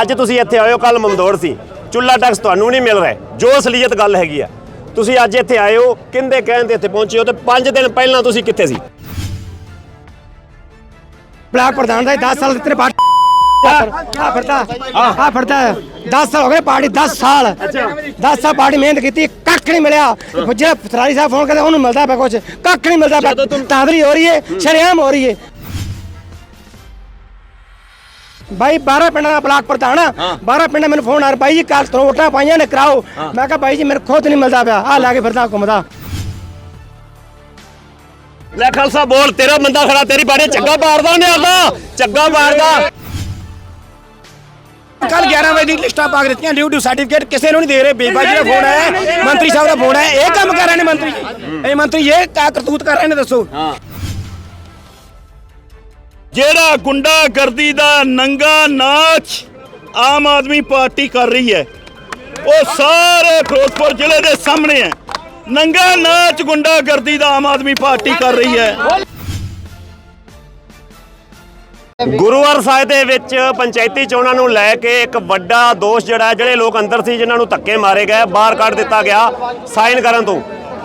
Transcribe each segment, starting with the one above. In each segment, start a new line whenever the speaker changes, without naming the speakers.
ਅੱਜ ਤੁਸੀਂ ਇੱਥੇ ਆਏ ਹੋ ਕੱਲ ਮਮਦੋੜ ਸੀ। ਚੁੱਲਾ ਟੈਕਸ ਤੁਹਾਨੂੰ ਨਹੀਂ ਮਿਲ ਰਿਹਾ। ਜੋ ਅਸਲੀਅਤ ਗੱਲ ਹੈਗੀ ਆ। ਤੁਸੀਂ ਅੱਜ ਇੱਥੇ ਆਏ ਹੋ ਕਿੰਦੇ ਕਹਿਣ ਤੇ ਇੱਥੇ ਪਹੁੰਚੇ ਹੋ ਤੇ 5 ਦਿਨ ਪਹਿਲਾਂ ਤੁਸੀਂ ਕਿੱਥੇ ਸੀ?
ਬਲਾਕ ਪ੍ਰਧਾਨ ਦਾ 10 ਸਾਲ ਦਿੱਤੇ ਪਾਰਟੀ ਆ ਫਿਰਦਾ ਆ ਫਿਰਦਾ 10 ਸਾਲ ਹੋ ਗਏ ਪਾਰਟੀ 10 ਸਾਲ। 10 ਸਾਲ ਪਾਰਟੀ ਮਿਹਨਤ ਕੀਤੀ ਕੱਖ ਨਹੀਂ ਮਿਲਿਆ। ਜਿਹੜਾ ਫਤਰਾਲੀ ਸਾਹਿਬ ਫੋਨ ਕਰਦੇ ਉਹਨੂੰ ਮਿਲਦਾ ਪਿਆ ਕੁਝ ਕੱਖ ਨਹੀਂ ਮਿਲਦਾ ਪਿਆ। ਤਾਂਦਰੀ ਹੋ ਰਹੀ ਹੈ ਸ਼ਰੇਆਮ ਹੋ ਰਹੀ ਹੈ ਬਾਈ 12 ਪਿੰਡਾਂ ਦਾ ਬਲਾਕ ਪ੍ਰਧਾਨ ਆ। 12 ਪਿੰਡਾਂ ਮੈਨੂੰ ਫੋਨ ਆ ਰਿਹਾ। ਬਾਈ ਜੀ ਕੱਲ ਤੋਂ ਵੋਟਾਂ ਪਾਈਆਂ ਨੇ ਕਰਾਓ। ਮੈਂ ਕਿਹਾ ਬਾਈ ਜੀ ਮੇਰੇ ਖੁਦ ਨਹੀਂ ਮਿਲਦਾ ਪਿਆ। ਆ ਲਾ ਕੇ ਫਿਰਦਾ ਘੁੰਮਦਾ
ਲੈ ਖਾਲਸਾ ਬੋਲ। ਤੇਰਾ ਬੰਦਾ ਖੜਾ ਤੇਰੀ ਬਾੜੇ ਚੱਗਾ ਮਾਰਦਾ ਨੇ ਆਉਂਦਾ ਚੱਗਾ ਮਾਰਦਾ
ਕੱਲ 11 ਵਜੇ ਦੀ ਲਿਸਟਾਂ ਪਾ ਕੇ ਦਿੱਤੀਆਂ ਡਿਊ ਡਿਊ ਸਰਟੀਫਿਕੇਟ ਕਿਸੇ ਨੂੰ ਨਹੀਂ ਦੇ ਰਹੇ। ਬੇਬਾ ਜੀ ਦਾ ਫੋਨ ਆਇਆ। ਮੰਤਰੀ ਸਾਹਿਬ ਦਾ ਫੋਨ ਆਇਆ। ਇਹ ਕੰਮ ਕਰ ਰਹੇ ਨੇ ਮੰਤਰੀ ਜੀ। ਇਹ ਮੰਤਰੀ ਇਹ ਕਾ ਕਰਤੂਤ ਕਰ ਰਹੇ ਨੇ ਦੱਸੋ।
ਜਿਹੜਾ ਗੁੰਡਾਗਰਦੀ ਦਾ ਨੰਗਾ ਨਾਚ ਆਮ ਆਦਮੀ ਪਾਰਟੀ ਕਰ ਰਹੀ ਹੈ, ਉਹ ਸਾਰੇ ਫਿਰੋਜ਼ਪੁਰ ਜ਼ਿਲ੍ਹੇ ਦੇ ਸਾਹਮਣੇ ਹੈ। ਨੰਗਾ ਨਾਚ ਗੁੰਡਾਗਰਦੀ ਦਾ ਆਮ ਆਦਮੀ ਪਾਰਟੀ ਕਰ ਰਹੀ ਹੈ।
ਗੁਰੂਵਾਰ ਸਾਹਿਬ ਦੇ ਵਿੱਚ ਪੰਚਾਇਤੀ ਚੋਣਾਂ ਨੂੰ ਲੈ ਕੇ ਇੱਕ ਵੱਡਾ ਦੋਸ਼ ਜਿਹੜਾ ਜਿਹੜੇ ਲੋਕ ਅੰਦਰ ਸੀ, ਜਿਨ੍ਹਾਂ ਨੂੰ ਧੱਕੇ ਮਾਰੇ ਗਏ, ਬਾਹਰ ਕੱਢ ਦਿੱਤਾ ਗਿਆ ਸਾਈਨ ਕਰਨ ਤੋਂ।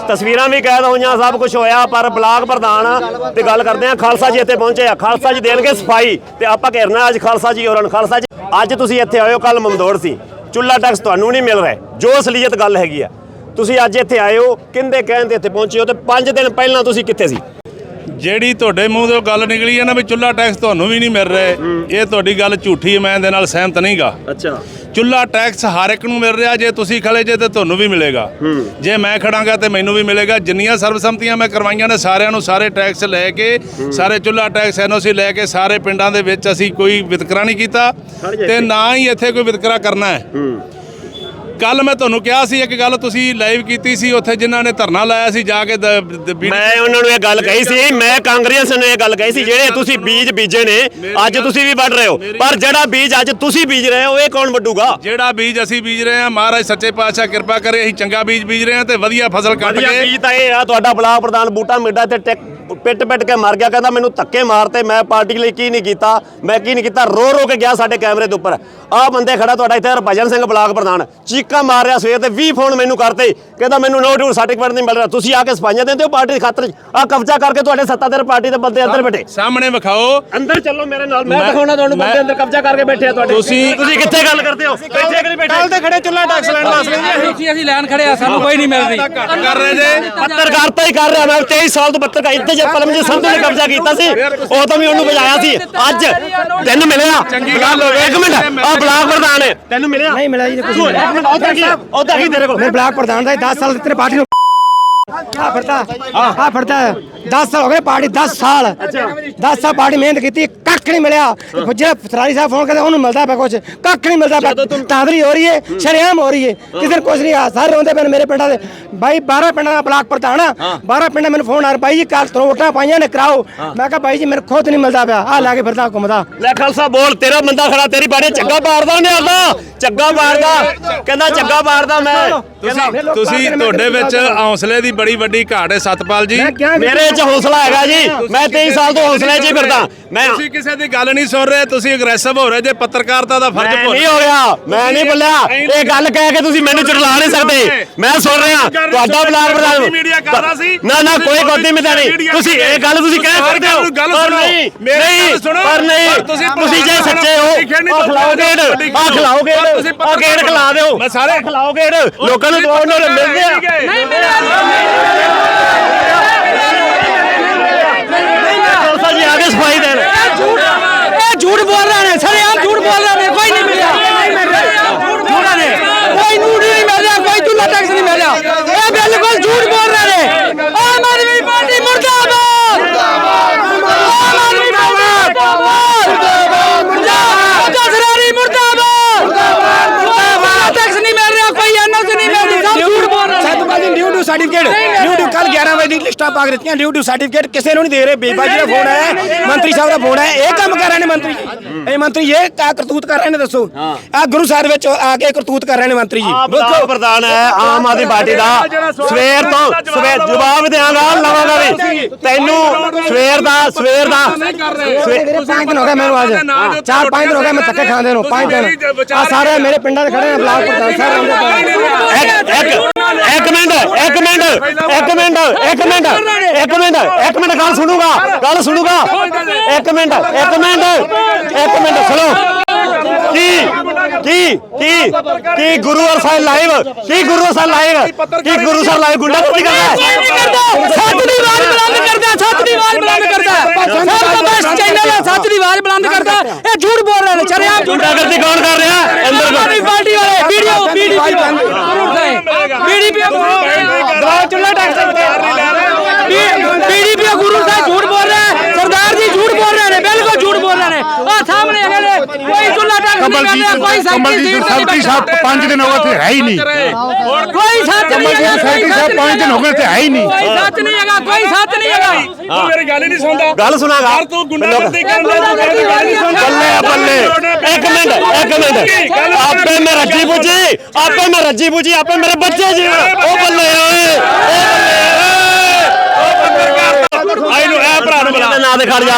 ਤਸਵੀਰਾਂ ਵੀ ਕੈਦ ਹੋਈਆਂ, ਸਭ ਕੁਝ ਹੋਇਆ, ਪਰ ਬਲਾਕ ਪ੍ਰਧਾਨ ਤੇ ਗੱਲ ਕਰਦੇ ਆ ਖਾਲਸਾ ਜੀ ਇੱਥੇ ਪਹੁੰਚੇ ਆ। ਖਾਲਸਾ ਜੀ ਦੇਣਗੇ ਸਫ਼ਾਈ ਤੇ ਆਪਾਂ ਘੇਰਨਾ ਅੱਜ ਖਾਲਸਾ ਜੀ ਹੋਰਾਂ ਖਾਲਸਾ ਜੀ, ਅੱਜ ਤੁਸੀਂ ਇੱਥੇ ਆਇਓ ਹੋ ਕੱਲ ਮਮਦੋੜ ਸੀ। ਚੁੱਲਾ ਟੈਕਸ ਤੁਹਾਨੂੰ ਨਹੀਂ ਮਿਲ ਰਿਹਾ। ਜੋ ਅਸਲੀਅਤ ਗੱਲ ਹੈਗੀ ਆ। ਤੁਸੀਂ ਅੱਜ ਇੱਥੇ ਆਏ ਹੋ, ਕਿੰਦੇ ਕਹਿਣ ਤੇ ਇੱਥੇ ਪਹੁੰਚੇ ਹੋ ਤੇ 5 ਦਿਨ ਪਹਿਲਾਂ ਤੁਸੀਂ ਕਿੱਥੇ ਸੀ?
ਜਿਹੜੀ ਤੁਹਾਡੇ ਮੂੰਹ ਤੋਂ ਗੱਲ ਨਿਕਲੀ ਹੈ ਨਾ ਵੀ ਚੁੱਲਾ ਟੈਕਸ ਤੁਹਾਨੂੰ ਵੀ ਨਹੀਂ ਮਿਲ ਰਿਹਾ ਇਹ ਤੁਹਾਡੀ ਗੱਲ ਝੂਠੀ ਹੈ ਮੈਂ ਇਹਦੇ ਨਾਲ ਸਹਿਮਤ ਨਹੀਂਗਾ।
ਅੱਛਾ।
ਚੁੱਲਾ ਟੈਕਸ ਹਰ ਇੱਕ ਨੂੰ ਮਿਲ ਰਿਹਾ ਜੇ ਤੁਸੀਂ ਖੜੇ ਜੇ ਤੇ ਤੁਹਾਨੂੰ ਵੀ ਮਿਲੇਗਾ। ਜੇ ਮੈਂ ਖੜਾਂਗਾ ਤੇ ਮੈਨੂੰ ਵੀ ਮਿਲੇਗਾ। ਜਿੰਨੀਆਂ ਸਰਬਸੰਮਤੀਆਂ ਮੈਂ ਕਰਵਾਈਆਂ ਨੇ ਸਾਰਿਆਂ ਨੂੰ ਸਾਰੇ ਟੈਕਸ ਲੈ ਕੇ ਸਾਰੇ ਚੁੱਲਾ ਟੈਕਸ ਐਨਓਸੀ ਲੈ ਕੇ ਸਾਰੇ ਪਿੰਡਾਂ ਦੇ ਵਿੱਚ ਅਸੀਂ ਕੋਈ ਵਿਤਕਰਾ ਨਹੀਂ ਕੀਤਾ ਤੇ ਨਾ ਹੀ ਇੱਥੇ ਕੋਈ ਵਿਤਕਰਾ ਕਰਨਾ ਹੈ। ਕੱਲ ਮੈਂ ਤੁਹਾਨੂੰ ਕਿਹਾ ਸੀ ਇੱਕ ਗੱਲ ਤੁਸੀਂ ਲਾਈਵ ਕੀਤੀ ਸੀ ਉੱਥੇ ਜਿਨ੍ਹਾਂ ਨੇ ਧਰਨਾ ਲਾਇਆ ਸੀ ਜਾ ਕੇ
ਮੈਂ ਉਹਨਾਂ ਨੂੰ ਇਹ ਗੱਲ ਕਹੀ ਸੀ ਮੈਂ ਕਾਂਗਰਸ ਨੂੰ ਇਹ ਗੱਲ ਕਹੀ ਸੀ ਜਿਹੜੇ ਤੁਸੀਂ ਬੀਜ ਬੀਜੇ ਨੇ ਅੱਜ ਤੁਸੀਂ ਵੀ ਵੱਢ ਰਹੇ ਹੋ। ਪਰ ਜਿਹੜਾ ਬੀਜ ਅੱਜ ਤੁਸੀਂ ਬੀਜ ਰਹੇ ਹੋ ਇਹ ਕੌਣ ਵੱਢੂਗਾ?
ਜਿਹੜਾ ਬੀਜ ਅਸੀਂ ਬੀਜ ਰਹੇ ਹਾਂ ਮਹਾਰਾਜ ਸੱਚੇ ਪਾਤਸ਼ਾਹ ਕਿਰਪਾ ਕਰੇ ਅਸੀਂ ਚੰਗਾ ਬੀਜ ਬੀਜ ਰਹੇ ਹਾਂ ਤੇ ਵਧੀਆ ਫਸਲ ਕੱਢ ਕੇ
ਬੀਜ ਤਾਂ ਇਹ ਆ ਤੁਹਾਡਾ ਬਲਾਕ ਪ੍ਰਧਾਨ ਬੂਟਾ ਮਿੱਡਾ ਤੇ ਟਿਕ ਪਿੱਟ ਪਿੱਟ ਕੇ ਮਰ ਗਿਆ ਕਹਿੰਦਾ ਮੈਨੂੰ ਧੱਕੇ ਮਾਰਤੇ ਮੈਂ ਪਾਰਟੀ ਲਈ ਕੀ ਨਹੀਂ ਕੀਤਾ ਮੈਂ ਕੀ ਨਹੀਂ ਕੀਤਾ? ਰੋ ਰੋ ਕੇ ਗਿਆ ਸਾਡੇ ਕੈਮਰੇ ਦੇ ਉੱਪਰ। ਆਹ ਬੰਦੇ ਖੜਾ ਤੁਹਾਡਾ ਇੱਥੇ ਹਰਭਜਨ ਸਿੰਘ ਬਲਾਕ ਪ੍ਰਧਾਨ। ਚੀਕਾਂ ਮਾਰ ਰਿਹਾ ਸਵੇਰ ਤੇ 20 ਫੋਨ ਮੈਨੂੰ ਕਰਤੇ। ਕਹਿੰਦਾ ਮੈਨੂੰ ਨੋ ਡਿਊ ਸਰਟੀਫਿਕੇਟ ਨਹੀਂ ਮਿਲ ਰਿਹਾ। ਤੁਸੀਂ ਆ ਕੇ ਸਫਾਈਆਂ ਦਿੰਦੇ ਹੋ ਪਾਰਟੀ ਦੀ ਖਾਤਰ? ਆ ਕਬਜ਼ਾ ਕਰਕੇ ਤੁਹਾਡੇ ਸੱਤਾਧਾਰ ਪਾਰਟੀ ਦੇ ਬੰਦੇ ਅੰਦਰ ਬੈਠੇ।
ਸਾਹਮਣੇ ਵਿਖਾਓ।
ਅੰਦਰ ਚੱਲੋ ਮੇਰੇ ਨਾਲ ਮੈਂ ਦਿਖਾਉਣਾ ਤੁਹਾਨੂੰ ਬੰਦੇ ਅੰਦਰ ਕਬਜ਼ਾ ਕਰਕੇ ਬੈਠੇ ਆ ਤੁਹਾਡੇ।
ਤੁਸੀਂ-
ਤੁਸੀਂ ਕਿੱਥੇ ਗੱਲ ਕਰਦੇ ਹੋ? ਇੱਥੇ ਕਿ ਨਹੀਂ ਬੈਠੇ?
ਕੱਲ ਤੇ ਖੜੇ ਚੁੱਲਾ ਟੈਕਸ ਲੈਣ ਵਾਸਤੇ
ਅਸੀਂ ਅਸੀਂ ਲੈਣ ਖੜੇ ਆ ਸਾਨੂੰ ਕੋਈ ਨਹੀਂ ਮਿਲ ਰਹੀ
ਕਰ ਰਹੇ ਜੇ
ਪੱਤਰਕਾਰਤਾ ਹੀ ਕਰ ਰਿਹਾ ਮੈਂ 23 ਸਾਲ ਤੋਂ ਪੱਤਰਕਾਰ ਇੱਥੇ ਜੇ ਪਰਮਜੀਤ ਸੰਧੂ ਨੇ ਕਬਜ਼ਾ ਕੀਤਾ ਸੀ। ਉਹ ਤਾਂ ਵੀ ਉਹਨੂੰ ਵਜਾਇਆ ਸੀ। ਅੱਜ ਤੈਨੂੰ ਮਿਲਿਆ।
ਗੱਲ ਹੋਵੇ।
ਇੱਕ ਮਿੰਟ। ਆ ਬਲਾਕ ਪ੍ਰਧਾਨ ਹੈ ਤੈਨੂੰ ਮਿਲਿਆ?
ਨਹੀਂ ਮਿਲਿਆ ਜੀ
ਉਹਦਾ ਕੀ ਉਹਦਾ ਕੀ ਤੇਰੇ ਕੋਲ?
ਬਲਾਕ ਪ੍ਰਧਾਨ ਦਾ 10 ਸਾਲ ਦਿੱਤੇ ਪਾਰਟੀ ਨੂੰ ਆ ਫਿਰਦਾ ਆ ਫਿਰਦਾ। 10 ਸਾਲ ਹੋ ਗਏ ਪਾਰਟੀ 10 ਸਾਲ। 10 ਸਾਲ ਪਾਰਟੀ ਮਿਹਨਤ ਕੀਤੀ ਕੱਖ ਨਹੀਂ ਮਿਲਿਆ। ਜਿਹੜਾ ਫਤਰਾਲੀ ਸਾਹਿਬ ਫੋਨ ਕਰਦੇ ਉਹਨੂੰ ਮਿਲਦਾ ਪਿਆ ਕੁਝ ਕੱਖ ਨਹੀਂ ਮਿਲਦਾ ਪਿਆ। ਤਾਂਦਰੀ ਹੋ ਰਹੀ ਹੈ ਸ਼ਰੇਆਮ ਹੋ ਰਹੀ ਹੈ ਕਿਸੇ ਨੂੰ ਕੁਝ ਨਹੀਂ ਆ ਸਾਰੇ ਰੋਂਦੇ ਪਏ ਨੇ ਮੇਰੇ ਪਿੰਡਾਂ ਦੇ। ਬਾਈ 12 ਪਿੰਡਾਂ ਦਾ ਬਲਾਕ ਪ੍ਰਧਾਨ ਆ। 12 ਪਿੰਡਾਂ ਮੈਨੂੰ ਫੋਨ ਆ ਰਿਹਾ ਬਾਈ ਜੀ ਕੱਲ ਤੋਂ ਵੋਟਾਂ ਪਾਈਆਂ ਨੇ ਕਰਾਓ। ਮੈਂ ਕਿਹਾ ਬਾਈ ਜੀ ਮੇਰੇ ਖੁਦ ਨਹੀਂ ਮਿਲਦਾ ਪਿਆ। ਆ ਲਾ ਕੇ ਫਿਰਦਾ ਘੁੰਮਦਾ।
ਲੈ ਖਾਲਸਾ ਬੋਲ ਤੇਰਾ ਬੰਦਾ ਖੜਾ ਤੇਰੀ ਬਾੜੇ ਚੱਗਾ ਮਾਰਦਾ ਨੇ ਆਉਂਦਾ ਚੱਗਾ ਮਾਰਦਾ ਕਹਿੰਦਾ ਚੱਗਾ ਮਾਰਦਾ ਮੈਂ।
ਤੁਸੀਂ ਤੁਸੀਂ ਤੁਹਾਡੇ ਵਿੱਚ ਹੌਸਲੇ ਦੀ ਬੜੀ ਵੱਡੀ ਘਾਟ ਹੈ ਸਤਪਾਲ ਜੀ।
ਮੇਰੇ 'ਚ ਹੌਸਲਾ ਹੈਗਾ ਜੀ। ਮੈਂ 23 ਸਾਲ ਤੋਂ ਹੌਸਲੇ 'ਚ ਹੀ ਫਿਰਦਾ। ਮੈਂ
ਤੁਸੀਂ ਕਿਸੇ ਦੀ ਗੱਲ ਨਹੀਂ ਸੁਣ ਰਹੇ ਤੁਸੀਂ ਅਗਰੈਸਿਵ ਹੋ ਰਹੇ ਜੇ ਪੱਤਰਕਾਰਤਾ ਦਾ ਫਰਜ਼ ਭੁੱਲ
ਨਹੀਂ ਹੋ ਗਿਆ। ਮੈਂ ਨਹੀਂ ਬੋਲਿਆ। ਇਹ ਗੱਲ ਕਹਿ ਕੇ ਤੁਸੀਂ ਮੈਨੂੰ ਚੁਟਲਾ ਨਹੀਂ ਸਕਦੇ। ਮੈਂ ਸੁਣ ਰਿਹਾ। ਤੁਹਾਡਾ ਬਲਾਕ ਪ੍ਰਧਾਨ
ਮੀਡੀਆ ਕਰ ਰਹਾ ਸੀ।
ਨਾ ਨਾ ਕੋਈ ਗੋਦੀ ਮਿੱਦਾ ਨਹੀਂ ਤੁਸੀਂ ਇਹ ਗੱਲ ਤੁਸੀਂ ਕਹਿ ਸਕਦੇ ਹੋ। ਪਰ। ਨਹੀਂ
ਮੇਰੀ ਗੱਲ
ਨਹੀਂ
ਸੁਣੋ।
ਪਰ ਨਹੀਂ।
ਤੁਸੀਂ
ਜੇ ਸੱਚੇ ਹੋ।
ਨਹੀਂ
ਆ
ਤਾਂ
ਖਿਲਾਓ ਗੇੜ।
ਵੱਡੀ
ਆ ਗੇੜ। ਖਿਲਾ ਦਿਓ।
ਮੈਂ ਸਾਰੇ-
ਆਹ ਖਿਲਾਓ ਗੇੜ। ਲੋਕਾਂ ਨੂੰ ਦਵਾਉਣ ਨਾਲ ਮਿਲਦੇ ਆ।
Khalsa Yeah. No due certificate no due ਕੱਲ 11 ਵਜੇ ਦੀ ਲਿਸਟ ਪੋਸਟਾਂ ਪਾ ਕੇ ਦਿੱਤੀਆਂ। ਡਿਊਟੀ ਸਰਟੀਫਿਕੇਟ ਕਿਸੇ ਨੂੰ ਨਹੀਂ ਦੇ ਰਹੇ। ਬੇਬਾ ਜੀ ਦਾ ਫੋਨ ਹੈ ਮੰਤਰੀ ਸਾਹਿਬ ਦਾ ਫੋਨ ਹੈ ਇਹ ਕੰਮ ਕਰ ਰਹੇ ਨੇ ਮੰਤਰੀ ਜੀ। ਇਹ ਮੰਤਰੀ ਇਹ ਕਾ ਕਰਤੂਤ ਕਰ ਰਹੇ ਨੇ ਦੱਸੋ। ਆ ਗੁਰੂ ਸਾਹਿਬ ਵਿੱਚ ਆ ਕੇ ਕਰਤੂਤ ਕਰ ਰਹੇ ਨੇ ਮੰਤਰੀ ਜੀ।
ਆਹ ਪ੍ਰਧਾਨ ਹੈ ਆਮ ਆਦਮੀ ਪਾਰਟੀ ਦਾ। ਸਵੇਰ ਤੋਂ ਸਵੇਰ ਜਵਾਬ ਦਿਆਂਗਾ ਲਵਾਂਗਾ ਵੀ। ਤੈਨੂੰ ਸਵੇਰ ਦਾ ਸਵੇਰ ਦਾ।
ਪੰਜ ਦਿਨ ਹੋ ਗਏ ਮੈਨੂੰ ਅੱਜ ਚਾਰ ਪੰਜ ਦਿਨ ਹੋ ਗਏ ਮੈਂ ਧੱਕੇ ਖਾਂਦੇ ਨੂੰ ਪੰਜ ਦਿਨ। ਆ ਸਾਰੇ ਮੇਰੇ ਪਿੰਡਾਂ ਦੇ ਖੜੇ ਨੇ ਬਲਾਕ ਪ੍ਰਧਾਨ ਸਾਰੇ
ਇੱਕ ਇੱਕ ਇੱਕ ਮਿੰਟ ਇੱਕ ਮਿੰਟ, ਇੱਕ ਮਿੰਟ ਇੱਕ ਮਿੰਟ ਇੱਕ ਮਿੰਟ ਇੱਕ ਮਿੰਟ, ਗੱਲ ਸੁਣੂਗਾ ਗੱਲ ਸੁਣੂਗਾ। ਇੱਕ ਮਿੰਟ ਇੱਕ ਮਿੰਟ ਇੱਕ ਮਿੰਟ, ਸੁਣੋ। ਕੀ? ਕੀ? ਕੀ? ਕੀ ਗੁਰੂ ਅਰ ਸਾਹਿਬ ਲਾਈਵ ਕੀ ਗੁਰੂ ਸਾਹਿਬ ਲਾਈਵ ਕੀ ਗੁਰੂ ਸਾਹਿਬ ਲਾਈਵ ਗੁੰਡਾ ਕੀ ਕਰਦਾ
ਸੱਚ ਦੀ ਆਵਾਜ਼ ਬੁਲੰਦ ਕਰਦਾ ਸੱਚ ਦੀ ਆਵਾਜ਼ ਬੁਲੰਦ ਕਰਦਾ ਸਭ ਤੋਂ ਬੈਸਟ ਚੈਨਲ ਹੈ ਸੱਚ ਦੀ ਆਵਾਜ਼ ਬੁਲੰਦ ਕਰਦਾ ਇਹ ਝੂਠ ਬੋਲ ਰਹੇ ਨੇ ਚਰਿਆਮ ਝੂਠ।
ਗੁੰਡਾਗਰਦੀ ਕੌਣ ਕਰ ਰਿਹਾ? ਅੰਦਰ
ਆਦਮੀ ਪਾਰਟੀ ਵਾਲੇ ਵੀਡੀਓ ਬੀਡੀਪੀ ਬੀਡੀਪੀ ਦਵਾ ਚੁੱਲਾ ਟੈਕਸ ਬੀਡੀਪੀ ਗੁਰੂ ਸਾਹਿਬ ਝੂਠ ਬੋਲ ਰਿਹਾ ਸਰਦਾਰ ਜੀ ਝੂਠ ਬੋਲ ਰਹੇ ਨੇ ਬਿਲਕੁਲ ਝੂਠ ਬੋਲ ਰਹੇ ਨੇ। ਆ ਸਾਹਮਣੇ ਹੈਗੇ ਕੋਈ ਚੁੱਲਾ ਟੱਕ ਨਹੀਂ ਕਮਲਜੀਤ ਕੋਈ ਸੈਕਟਰੀ
ਕਮਲਜੀਤ ਸੈਕਟਰੀ ਸਾਹਿਬ 5 ਹੈ ਸਾਹਿਬ 5 ਦਿਨ ਹੋ ਗਏ ਤੇ ਹੈ ਹੀ ਨਹੀਂ।
ਕੋਈ ਸੱਚ ਨਹੀਂ ਹੈਗਾ ਕੋਈ ਸੱਚ ਨਹੀਂ ਹੈਗਾ।
ਤੂੰ ਮੇਰੀ ਗੱਲ ਹੀ ਨਹੀਂ ਸੁਣਦਾ।
ਗੱਲ ਸੁਣਾਗਾ
ਯਾਰ ਤੂੰ ਗੁੰਡਾਗਰਦੀ ਕਰਨ ਦਾ ਮੇਰੀ ਗੱਲ ਨਹੀਂ ਸੁਣਦਾ
ਬੱਲੇ ਬੱਲੇ। ਇੱਕ ਮਿੰਟ ਇੱਕ ਮਿੰਟ। ਆਪੇ ਮੈਂ ਰੱਜੀ ਪੁੱਜੀ ਆਪੇ ਮੈਂ ਰੱਜੀ ਪੁੱਜੀ ਆਪੇ ਮੇਰੇ ਬੱਚੇ ਜੀ ਉਹ ਬੱਲੇ ਓਏ। ਬੱਲੇ ਓਏ। ਉਹ ਕਰਦਾ ਆਈ ਨੂੰ ਇਹ ਭਰਾ ਨੂੰ ਬੁਲਾ। ਨਾਂ ਦਿਖਾ ਖੜ ਜਾ।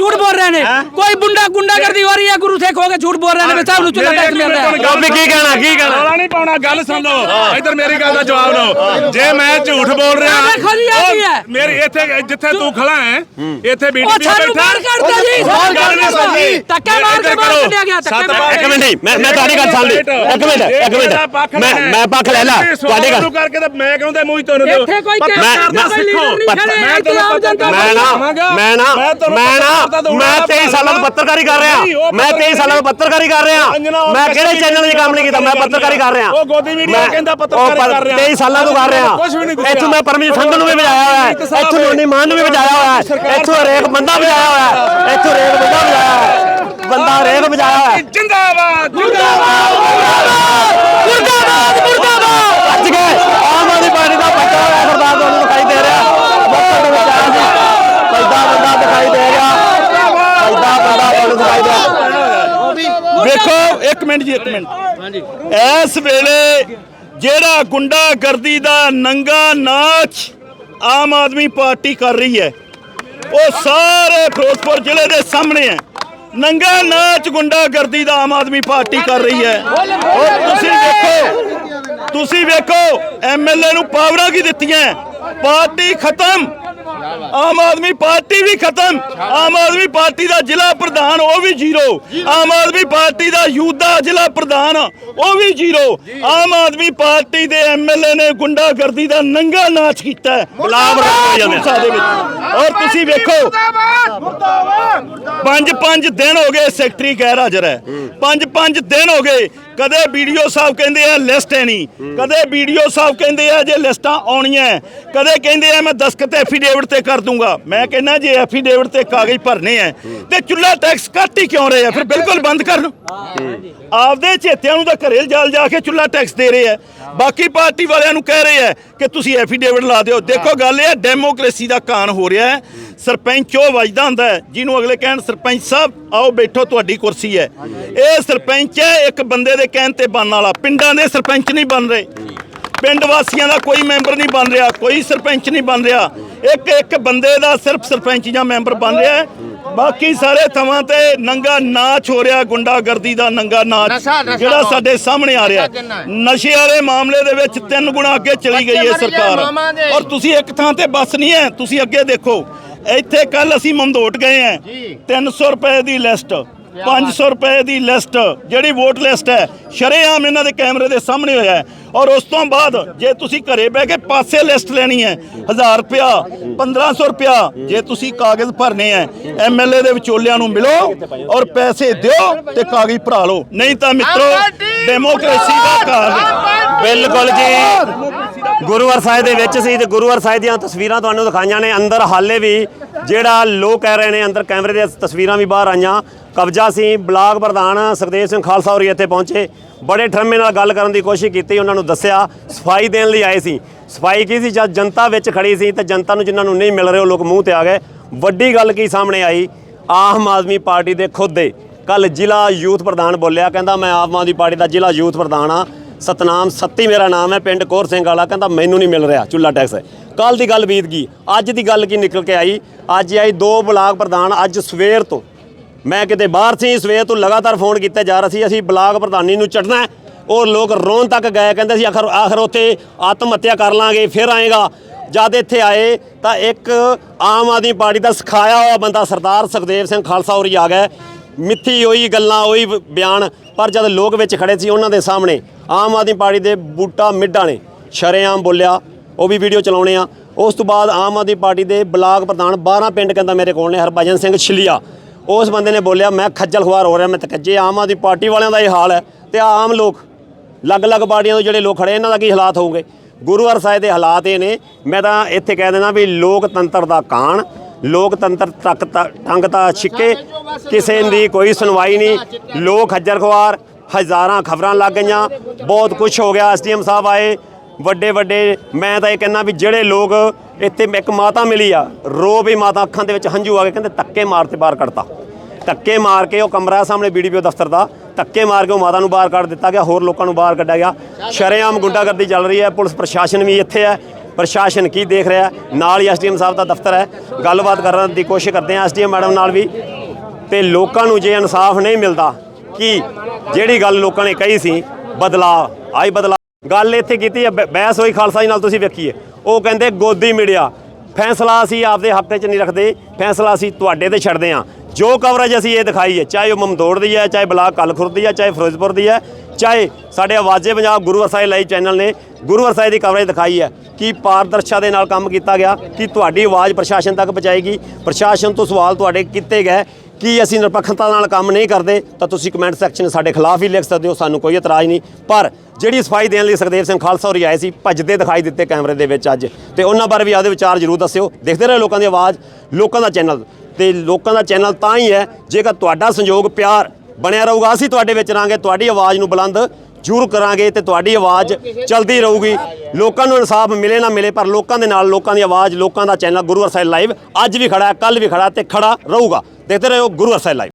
झूठ बोल रहे हैं कोई बुंडा गुंडागर्दी हो रही है गुरु से खो के झूठ बोल रहे हैं साहब नु चुला टैक्स मिल रहा है
ਗੋਪੀ ਕੀ ਕਹਿਣਾ ਕੀ ਕਹਿਣਾ
ਰੌਲਾ ਨਹੀਂ ਪਾਉਣਾ ਗੱਲ ਸੁਣ ਲਓ ਇੱਧਰ ਮੇਰੀ ਗੱਲ ਦਾ ਜਵਾਬ ਲਓ ਜੇ ਮੈਂ ਝੂਠ ਬੋਲ ਰਿਹਾ
ਆਹ ਦੇਖੋ ਜੀ, ਇਹ ਕੀ ਹੈ?
ਉਹ ਮੇਰੀ ਇੱਥੇ ਜਿੱਥੇ ਤੂੰ ਖੜਾ ਹੈ ਇੱਥੇ
ਉਹ
ਬੀਡੀਪੀ
ਸਾਨੂੰ ਬਾਹਰ ਕੱਢ ਦਿਓ ਜੀ
ਹੋਰ ਗੱਲ ਨਹੀਂ ਸੁਣਨੀ
ਧੱਕੇ ਮਾਰ ਕੇ ਬਾਹਰ ਕੱਢਿਆ ਗਿਆ ਧੱਕੇ
ਸੱਤ
ਮਾਰ
ਇੱਕ ਮਿੰਟ ਨਹੀਂ, ਮੈਂ ਮੈਂ ਤੁਹਾਡੀ ਗੱਲ ਸੁਣ ਲਈ ਇੱਕ ਮਿੰਟ ਇੱਕ ਮਿੰਟ ਮੈਂ ਮੈਂ ਪੱਖ ਲੈ ਲਾ ਤੁਹਾਡੀ ਗੱਲ
ਕਰਕੇ ਤਾਂ ਮੈਂ ਕਹਿੰਦਾ ਮੂੰਹ ਤੁਹਾਨੂੰ ਦਿਓ
ਇੱਥੇ ਕੋਈ
ਪੱਕਾ
ਕੈਮਰਾ
ਕਰਦਾ
ਕੋਈ
ਸਿੱਖੋ
ਲੀਡਰ ਨਹੀਂ
ਪੱਕਾ-
ਖੜੇ,
ਮੈਂ
ਇੱਥੇ ਆਮ ਜਨਤਾ
ਤੁਹਾਨੂੰ
ਮੈਂ ਨਾ
ਦਵਾਂਗਾ।
ਮੈਂ ਨਾ
ਮੈਂ ਤੁਹਾਨੂੰ
ਮੈਂ ਨਾ
ਪੱਕਾ ਦਊਂਗਾ
ਮੈਂ 23 ਸਾਲਾਂ ਤੋਂ ਪੱਤਰਕਾਰੀ ਕਰ ਰਿਹਾ। ਮੈਂ 23 ਸਾਲਾਂ ਤੋਂ ਪੱਤਰਕਾਰੀ ਕਰ ਰਿਹਾ। ਮੈਂ ਕਿਹੜੇ ਚੈਨਲ 'ਚ ਕੰਮ ਨਹੀਂ ਕੀਤਾ ਮੈਂ ਪੱਤਰਕਾਰੀ ਕਰ ਰਿਹਾ।
ਉਹ ਗੋਦੀ ਮੀਡੀਆ ਕਹਿੰਦਾ ਪੱਤਰਕਾਰੀ ਕਰ ਰਿਹਾ।
23 ਸਾਲਾਂ ਤੋਂ ਕਰ ਰਿਹਾ। ਇੱਥੋਂ ਮੈਂ ਪਰਮਜੀਤ ਸੰਧੂ ਨੂੰ ਵੀ ਵਜਾਇਆ ਹੋਇਆ ਹੈ। ਇੱਥੋਂ ਨੋਨੀ ਮਾਨ ਨੂੰ ਵੀ ਵਜਾਇਆ ਹੋਇਆ ਹੈ। ਇੱਥੋਂ ਹਰੇਕ ਬੰਦਾ ਵਜਾਇਆ ਹੋਇਆ ਹੈ। ਇੱਥੋਂ ਹਰੇਕ ਬੰਦਾ ਵਜਾਇਆ ਹੈ। ਬੰਦਾ ਹਰੇਕ ਵਜਾਇਆ ਹੋਇਆ ਹੈ।
ਜਿੰਦਾਬਾਦ
ਮੁਰਦਾਬਾਦ ਮੁਰਦਾਬਾਦ ਅੱਜ ਗਏ। ਆਮ ਆਦਮੀ ਪਾਰਟੀ ਦਾ ਹੋਇਆ ਸਰਦਾਰ ਤੁਹਾਨੂੰ ਦਿਖਾਈ ਦੇ ਰਿਹਾ। ਬੱਚਾ ਦੇ ਵਿੱਚ ਆਇਆ ਸੀ ਪੈਦਾ ਬੰਦਾ ਦਿਖਾਈ ਦੇ ਰਿਹਾ। ਦੇ
ਵੇਖੋ ਇੱਕ ਮਿੰਟ ਜੀ ਇੱਕ ਮਿੰਟ। ਹਾਂਜੀ। ਇਸ ਵੇਲੇ ਜਿਹੜਾ ਗੁੰਡਾਗਰਦੀ ਦਾ ਨੰਗਾ ਨਾਚ ਆਮ ਆਦਮੀ ਪਾਰਟੀ ਕਰ ਰਹੀ ਹੈ ਉਹ ਸਾਰੇ ਫਿਰੋਜ਼ਪੁਰ ਜ਼ਿਲ੍ਹੇ ਦੇ ਸਾਹਮਣੇ ਹੈ। ਨੰਗਾ ਨਾਚ ਗੁੰਡਾਗਰਦੀ ਦਾ ਆਮ ਆਦਮੀ ਪਾਰਟੀ ਕਰ ਰਹੀ ਹੈ। ਔਰ ਤੁਸੀਂ ਵੇਖੋ ਤੁਸੀਂ ਵੇਖੋ ਐਮਐਲਏ ਨੂੰ ਪਾਵਰਾਂ ਕੀ ਦਿੱਤੀਆਂ ਪਾਰਟੀ ਖਤਮ। ਆਮ ਆਦਮੀ ਪਾਰਟੀ ਵੀ ਖਤਮ ਆਮ ਆਦਮੀ ਪਾਰਟੀ ਦਾ ਜ਼ਿਲ੍ਹਾ ਪ੍ਰਧਾਨ ਉਹ ਵੀ ਜ਼ੀਰੋ ਆਮ ਆਦਮੀ ਪਾਰਟੀ ਦਾ ਯੂਥ ਦਾ ਜ਼ਿਲ੍ਹਾ ਪ੍ਰਧਾਨ ਉਹ ਵੀ ਜ਼ੀਰੋ। ਆਮ ਆਦਮੀ ਪਾਰਟੀ ਦੇ ਐਮਐਲਏ ਨੇ ਗੁੰਡਾਗਰਦੀ ਦਾ ਨੰਗਾ ਨਾਚ ਕੀਤਾ ਗੁਲਾਮ ਰਸੂਲ ਦੇ ਵਿੱਚ ਔਰ ਤੁਸੀਂ ਵੇਖੋ ਪੰਜ ਪੰਜ ਦਿਨ ਹੋ ਗਏ ਸੈਕਟਰੀ ਗੈਰ ਹਾਜ਼ਰ ਹੈ। ਪੰਜ ਪੰਜ ਦਿਨ ਹੋ ਗਏ ਕਦੇ ਵੀਡੀਓ ਸਾਹਿਬ ਕਹਿੰਦੇ ਆ ਲਿਸਟ ਹੈ ਨਹੀਂ। ਕਦੇ ਵੀਡੀਓ ਸਾਹਿਬ ਕਹਿੰਦੇ ਆ ਜੇ ਲਿਸਟਾਂ ਆਉਣੀਆਂ। ਕਦੇ ਕਹਿੰਦੇ ਆ ਮੈਂ ਦਸਖਤ ਐਫੀਡੇਵਿਟ ਤੇ ਕਰ ਦੂੰਗਾ। ਮੈਂ ਕਹਿੰਦਾ ਜੇ ਐਫੀਡੇਵਿਟ ਤੇ ਕਾਗਜ਼ ਭਰਨੇ ਆ ਤੇ ਚੁੱਲਾ ਟੈਕਸ ਕੱਟ ਹੀ ਕਿਉਂ ਰਹੇ ਆ? ਫਿਰ ਬਿਲਕੁਲ ਬੰਦ ਕਰ ਲਓ। ਆਪਦੇ ਚੇਤਿਆਂ ਨੂੰ ਤਾਂ ਘਰੇ ਜਾਲ ਜਾ ਕੇ ਚੁੱਲਾ ਟੈਕਸ ਦੇ ਰਹੇ ਆ। ਬਾਕੀ ਪਾਰਟੀ ਵਾਲਿਆਂ ਨੂੰ ਕਹਿ ਰਹੇ ਆ ਕਿ ਤੁਸੀਂ ਐਫੀਡੇਵਿਟ ਲਾ ਦਿਓ। ਦੇਖੋ ਗੱਲ ਇਹ ਡੈਮੋਕ੍ਰੇਸੀ ਦਾ ਕਾਨ ਹੋ ਰਿਹਾ ਹੈ। ਸਰਪੰਚ ਉਹ ਵਜਦਾ ਹੁੰਦਾ ਜਿਹਨੂੰ ਅਗਲੇ ਕਹਿਣ ਸਰਪੰਚ ਸਾਹਿਬ ਆਓ ਬੈਠੋ ਤੁਹਾਡੀ ਕੁਰਸੀ ਹੈ। ਇਹ ਸਰਪੰਚ ਹੈ ਇੱਕ ਬੰਦੇ ਦੇ ਕਹਿਣ ਤੇ ਬਣਨ ਵਾਲਾ। ਪਿੰਡਾਂ ਦੇ ਸਰਪੰਚ ਨਹੀਂ ਬਣ ਰਹੇ। ਪਿੰਡ ਵਾਸੀਆਂ ਦਾ ਕੋਈ ਮੈਂਬਰ ਨਹੀਂ ਬਣ ਰਿਹਾ ਕੋਈ ਸਰਪੰਚ ਨਹੀਂ ਬਣ ਰਿਹਾ। ਇੱਕ ਇੱਕ ਬੰਦੇ ਦਾ ਸਿਰਫ ਸਰਪੰਚ ਜਾਂ ਮੈਂਬਰ ਬਣ ਰਿਹਾ ਹੈ। ਬਾਕੀ ਸਾਰੇ ਥਾਵਾਂ ਤੇ ਨੰਗਾ ਨਾਚ ਹੋ ਰਿਹਾ ਗੁੰਡਾਗਰਦੀ ਦਾ ਨੰਗਾ ਨਾਚ ਜਿਹੜਾ ਸਾਡੇ ਸਾਹਮਣੇ ਆ ਰਿਹਾ। ਨਸ਼ੇ ਵਾਲੇ ਮਾਮਲੇ ਦੇ ਵਿੱਚ ਤਿੰਨ ਗੁਣਾ ਅੱਗੇ ਚਲੀ ਗਈ ਹੈ ਸਰਕਾਰ। ਔਰ ਤੁਸੀਂ ਇੱਕ ਥਾਂ ਤੇ ਬਸ ਨਹੀਂ ਹੈ ਤੁਸੀਂ ਅੱਗੇ ਦੇਖੋ। ਇੱਥੇ ਕੱਲ ਅਸੀਂ ਮੰਦੋਟ ਗਏ ਆ 300 ਰੁਪਏ ਦੀ ਲਿਸਟ 500 ਰੁਪਏ ਦੀ ਲਿਸਟ ਜਿਹੜੀ ਵੋਟ ਲਿਸਟ ਹੈ ਸ਼ਰੇਆਮ ਇਹਨਾਂ ਦੇ ਕੈਮਰੇ ਦੇ ਸਾਹਮਣੇ ਹੋਇਆ ਹੈ। ਔਰ ਉਸ ਤੋਂ ਬਾਅਦ ਜੇ ਤੁਸੀਂ ਘਰੇ ਬਹਿ ਕੇ ਪਾਸੇ ਲਿਸਟ ਲੈਣੀ ਹੈ 1000 ਰੁਪਿਆ 1500 ਰੁਪਿਆ ਜੇ ਤੁਸੀਂ ਕਾਗਜ਼ ਭਰਨੇ ਹੈ ਐਮਐਲਏ ਦੇ ਵਿਚੋਲਿਆਂ ਨੂੰ ਮਿਲੋ ਔਰ ਪੈਸੇ ਦਿਓ ਤੇ ਕਾਗਜ਼ ਭਰਾ ਲਓ। ਨਹੀਂ ਤਾਂ ਮਿੱਤਰੋ ਡੈਮੋਕ੍ਰੇਸੀ ਦਾ ਕਾਰਨ
ਬਿਲਕੁਲ ਜੀ। ਗੁਰੂਵਰ ਸਾਹਿਬ ਦੇ ਵਿੱਚ ਸੀ ਤੇ ਗੁਰੂਵਰ ਸਾਹਿਬ ਦੀਆਂ ਤਸਵੀਰਾਂ ਤੁਹਾਨੂੰ ਦਿਖਾਈਆਂ ਨੇ। ਅੰਦਰ ਹਾਲੇ ਵੀ ਜਿਹੜਾ ਲੋਕ ਕਹਿ ਰਹੇ ਨੇ, ਅੰਦਰ ਕੈਮਰੇ ਦੀਆਂ ਤਸਵੀਰਾਂ ਵੀ ਬਾਹਰ ਆਈਆਂ। ਕਬਜ਼ਾ ਸੀ, ਬਲਾਕ ਪ੍ਰਧਾਨ ਸੁਖਦੇਵ ਸਿੰਘ ਖਾਲਸਾ ਹੋਰੀ ਇੱਥੇ ਪਹੁੰਚੇ। ਬੜੇ ਠਰਮੇ ਨਾਲ ਗੱਲ ਕਰਨ ਦੀ ਕੋਸ਼ਿਸ਼ ਕੀਤੀ, ਉਹਨਾਂ ਨੂੰ ਦੱਸਿਆ, ਸਫ਼ਾਈ ਦੇਣ ਲਈ ਆਏ ਸੀ। ਸਫ਼ਾਈ ਕੀ ਸੀ? ਜਦ ਜਨਤਾ ਵਿੱਚ ਖੜੀ ਸੀ ਤੇ ਜਨਤਾ ਨੂੰ ਜਿਨ੍ਹਾਂ ਨੂੰ ਨਹੀਂ ਮਿਲ ਰਹੇ, ਉਹ ਲੋਕ ਮੂੰਹ ਤੇ ਆ ਗਏ। ਵੱਡੀ ਗੱਲ ਕੀ ਸਾਹਮਣੇ ਆਈ? ਆਮ ਆਦਮੀ ਪਾਰਟੀ ਦੇ ਖੁਦ ਦੇ। ਕੱਲ ਜ਼ਿਲ੍ਹਾ ਯੂਥ ਪ੍ਰਧਾਨ ਬੋਲਿਆ, ਕਹਿੰਦਾ, ਮੈਂ ਆਮ ਆਦਮੀ ਪਾਰਟੀ ਦਾ ਜ਼ਿਲ੍ਹਾ ਯੂਥ ਪ੍ਰਧਾਨ ਆ ਸਤਨਾਮ ਸੱਤੀ ਮੇਰਾ ਨਾਮ ਹੈ, ਪਿੰਡ ਕੋਰ ਸਿੰਘ ਵਾਲਾ, ਕਹਿੰਦਾ ਮੈਨੂੰ ਨਹੀਂ ਮਿਲ ਰਿਹਾ ਚੁੱਲਾ ਟੈਕਸ ਕੱਲ ਦੀ ਗੱਲ ਬੀਤ ਗਈ, ਅੱਜ ਦੀ ਗੱਲ ਕੀ ਨਿਕਲ ਕੇ ਆਈ? ਅੱਜ ਆਈ ਦੋ ਬਲਾਕ ਪ੍ਰਧਾਨ, ਅੱਜ ਸਵੇਰ ਤੋਂ। ਮੈਂ ਕਿਤੇ ਬਾਹਰ ਸੀ, ਸਵੇਰ ਤੋਂ ਲਗਾਤਾਰ ਫੋਨ ਕੀਤਾ ਜਾ ਰਿਹਾ ਸੀ, ਅਸੀਂ ਬਲਾਕ ਪ੍ਰਧਾਨੀ ਨੂੰ ਚੜਨਾ ਉਹ ਲੋਕ ਰੋਣ ਤੱਕ ਗਏ, ਕਹਿੰਦੇ ਸੀ, ਆਖਰ ਆਖਰ ਉੱਥੇ ਆਤਮ ਹੱਤਿਆ ਕਰ ਲਾਂਗੇ, ਫਿਰ ਆਏਗਾ। ਜਦ ਇੱਥੇ ਆਏ, ਤਾਂ ਇੱਕ ਆਮ ਆਦਮੀ ਪਾਰਟੀ ਦਾ ਸਿਖਾਇਆ ਹੋਇਆ ਬੰਦਾ ਸਰਦਾਰ ਸੁਖਦੇਵ ਸਿੰਘ ਖਾਲਸਾ ਹੋਰੀ ਆ ਗਿਆ। ਮਿੱਥੀ ਹੋਈ, ਗੱਲਾਂ ਹੋਈ, ਬਿਆਨ, ਪਰ ਜਦ ਲੋਕ ਵਿੱਚ ਖੜੇ ਸੀ ਉਹਨਾਂ ਦੇ ਸਾਹਮਣੇ, ਆਮ ਆਦਮੀ ਪਾਰਟੀ ਦੇ ਬੂਟਾ ਮਿੱਡਾ ਨੇ ਸ਼ਰੇਆਮ ਬੋਲਿਆ, ਉਹ ਵੀ ਵੀਡੀਓ ਚਲਾਉਣੇ ਆ। ਉਸ ਤੋਂ ਬਾਅਦ ਆਮ ਆਦਮੀ ਪਾਰਟੀ ਦੇ ਬਲਾਕ ਪ੍ਰਧਾਨ 12 ਪਿੰਡ ਕਹਿੰਦਾ ਮੇਰੇ ਕੋਲ ਨੇ, ਹਰਭਜਨ ਸਿੰਘ ਛਿਲਿਆ। ਉਸ ਬੰਦੇ ਨੇ ਬੋਲਿਆ, ਮੈਂ ਖੱਜਲ ਖੁਆਰ ਹੋ ਰਿਹਾ, ਮੈਂ ਤਕੱਜੇ ਆਮ ਆਦਮੀ ਪਾਰਟੀ ਵਾਲਿਆਂ ਦਾ ਇਹ ਹਾਲ ਹੈ ਤੇ ਆਮ ਲੋਕ, ਅਲੱਗ-ਅਲੱਗ ਪਾਰਟੀਆਂ ਤੋਂ ਜਿਹੜੇ ਲੋਕ ਖੜੇ, ਇਹਨਾਂ ਦਾ ਕੀ ਹਾਲਾਤ ਹੋਊਗੇ ਗੁਰੂਵਾਰ ਸਾਹਿਬ ਦੇ ਹਾਲਾਤ ਇਹ ਨੇ, ਮੈਂ ਤਾਂ ਇੱਥੇ ਕਹਿ ਦੇਣਾ ਵੀ ਲੋਕਤੰਤਰ ਦਾ ਕਾਣ ਲੋਕਤੰਤਰ ਤੱਕ ਤਾਂ ਟੰਗ ਤਾਂ ਛਿੱਕੇ, ਕਿਸੇ ਦੀ ਕੋਈ ਸੁਣਵਾਈ ਨਹੀਂ। ਲੋਕ ਖੱਜਰ ਖੁਆਰ, ਹਜ਼ਾਰਾਂ ਖਬਰਾਂ ਲੱਗ ਗਈਆਂ। ਬਹੁਤ ਕੁਝ ਹੋ ਗਿਆ, ਐਸਡੀਐਮ ਸਾਹਿਬ ਆਏ। ਵੱਡੇ ਵੱਡੇ, ਮੈਂ ਤਾਂ ਇਹ ਕਹਿੰਦਾ ਵੀ ਜਿਹੜੇ ਲੋਕ ਇੱਥੇ ਇੱਕ ਮਾਤਾ ਮਿਲੀ ਆ, ਰੋ ਵੀ ਮਾਤਾ ਅੱਖਾਂ ਦੇ ਵਿੱਚ ਹੰਝੂ ਆ ਕੇ ਕਹਿੰਦੇ ਧੱਕੇ ਮਾਰ ਤੇ ਬਾਹਰ ਕੱਢਤਾ। ਧੱਕੇ ਮਾਰ ਕੇ ਉਹ ਕਮਰਾ ਸਾਹਮਣੇ ਬੀਡੀਪੀਓ ਦਫ਼ਤਰ ਦਾ, ਧੱਕੇ ਮਾਰ ਕੇ ਉਹ ਮਾਤਾ ਨੂੰ ਬਾਹਰ ਕੱਢ ਦਿੱਤਾ ਗਿਆ, ਹੋਰ ਲੋਕਾਂ ਨੂੰ ਬਾਹਰ ਕੱਢਿਆ ਗਿਆ। ਸ਼ਰੇਆਮ ਗੁੰਡਾਗਰਦੀ ਚੱਲ ਰਹੀ ਹੈ, ਪੁਲਿਸ ਪ੍ਰਸ਼ਾਸਨ ਵੀ ਇੱਥੇ ਹੈ। ਪ੍ਰਸ਼ਾਸਨ ਕੀ ਦੇਖ ਰਿਹਾ ਨਾਲ ਹੀ ਐਸਡੀਐਮ ਸਾਹਿਬ ਦਾ ਦਫ਼ਤਰ ਹੈ। ਗੱਲਬਾਤ ਕਰਨ ਦੀ ਕੋਸ਼ਿਸ਼ ਕਰਦੇ ਹਾਂ ਐਸਡੀਐਮ ਮੈਡਮ ਨਾਲ ਵੀ। ਤੇ ਲੋਕਾਂ ਨੂੰ ਜੇ ਇਨਸਾਫ ਨਹੀਂ ਮਿਲਦਾ, ਕਿ ਜਿਹੜੀ ਗੱਲ ਲੋਕਾਂ ਨੇ ਕਹੀ ਸੀ, ਬਦਲਾਅ ਆਈ ਬਦਲਾਅ। ਗੱਲ ਇੱਥੇ ਕੀਤੀ ਹੈ ਬਹਿਸ ਹੋਈ ਖਾਲਸਾ ਜੀ ਨਾਲ ਤੁਸੀਂ ਵੇਖੀਏ। ਉਹ ਕਹਿੰਦੇ ਗੋਦੀ ਮੀਡੀਆ, ਫੈਸਲਾ ਅਸੀਂ ਆਪਦੇ ਹੱਕ 'ਚ ਨਹੀਂ ਰੱਖਦੇ, ਫੈਸਲਾ ਅਸੀਂ ਤੁਹਾਡੇ ਤੇ ਛੱਡਦੇ ਹਾਂ। ਜੋ ਕਵਰੇਜ ਅਸੀਂ ਇਹ ਦਿਖਾਈ ਹੈ, ਚਾਹੇ ਉਹ ਮਮਦੋੜ ਦੀ ਹੈ, ਚਾਹੇ ਬਲਾਕ ਕਲਖੁਰ ਦੀ ਹੈ, ਚਾਹੇ ਫਿਰੋਜ਼ਪੁਰ ਦੀ ਹੈ ਚਾਹੇ ਸਾਡੇ ਆਵਾਜ਼ੇ ਪੰਜਾਬ ਗੁਰੂ ਵਰਸਾਈ ਲਾਈਵ ਚੈਨਲ ਨੇ, ਗੁਰੂ ਵਰਸਾਈ ਦੀ ਕਵਰੇਜ ਦਿਖਾਈ ਹੈ ਕਿ ਪਾਰਦਰਸ਼ਤਾ ਦੇ ਨਾਲ ਕੰਮ ਕੀਤਾ ਗਿਆ, ਕਿ ਤੁਹਾਡੀ ਆਵਾਜ਼ ਪ੍ਰਸ਼ਾਸਨ ਤੱਕ ਪਹੁੰਚਾਏਗੀ। ਪ੍ਰਸ਼ਾਸਨ ਤੋਂ ਸਵਾਲ ਤੁਹਾਡੇ ਕੀਤੇ ਗਏ ਕਿ ਅਸੀਂ ਨਿਰਪੱਖਤਾ ਨਾਲ ਕੰਮ ਨਹੀਂ ਕਰਦੇ, ਤਾਂ ਤੁਸੀਂ ਕਮੈਂਟ ਸੈਕਸ਼ਨ ਸਾਡੇ ਖਿਲਾਫ ਹੀ ਲਿਖ ਸਕਦੇ ਹੋ, ਸਾਨੂੰ ਕੋਈ ਇਤਰਾਜ਼ ਨਹੀਂ। ਪਰ ਜਿਹੜੀ ਸਫ਼ਾਈ ਦੇਣ ਲਈ ਸੁਖਦੇਵ ਸਿੰਘ ਖਾਲਸਾ ਹੋਰੀ ਆਏ ਸੀ, ਭੱਜਦੇ ਦਿਖਾਈ ਦਿੱਤੇ ਕੈਮਰੇ ਦੇ ਵਿੱਚ ਅੱਜ। ਤੇ ਉਹਨਾਂ ਬਾਰੇ ਵੀ ਆਪਦੇ ਵਿਚਾਰ ਜ਼ਰੂਰ ਦੱਸਿਓ। ਦੇਖਦੇ ਰਹੋ ਲੋਕਾਂ ਦੀ ਆਵਾਜ਼, ਲੋਕਾਂ ਦਾ ਚੈਨਲ। ਤੇ ਲੋਕਾਂ ਦਾ ਚੈਨਲ ਤਾਂ ਹੀ ਹੈ, ਜੇਕਰ ਤੁਹਾਡਾ ਸੰਯੋਗ ਪਿਆਰ ਬਣਿਆ ਰਹੂਗਾ। ਅਸੀਂ ਤੁਹਾਡੇ ਵਿੱਚ ਰਾਂਗੇ ਤੁਹਾਡੀ ਆਵਾਜ਼ ਨੂੰ ਬੁਲੰਦ ਜ਼ਰੂਰ ਕਰਾਂਗੇ ਤੇ ਤੁਹਾਡੀ ਆਵਾਜ਼ ਚਲਦੀ ਰਹੂਗੀ। ਲੋਕਾਂ ਨੂੰ ਇਨਸਾਫ ਮਿਲੇ ਨਾ ਮਿਲੇ, ਪਰ ਲੋਕਾਂ ਦੇ ਨਾਲ ਲੋਕਾਂ ਦੀ ਆਵਾਜ਼, ਲੋਕਾਂ ਦਾ ਚੈਨਲ ਗੁਰੂ ਅਰਸਾਈ ਲਾਈਵ ਅੱਜ ਵੀ ਖੜਾ ਹੈ ਕੱਲ ਵੀ ਖੜਾ ਤੇ ਖੜਾ ਰਹੂਗਾ। ਦੇਖਦੇ ਰਹੋ ਗੁਰੂ ਅਰਸਾਈ ਲਾਈਵ।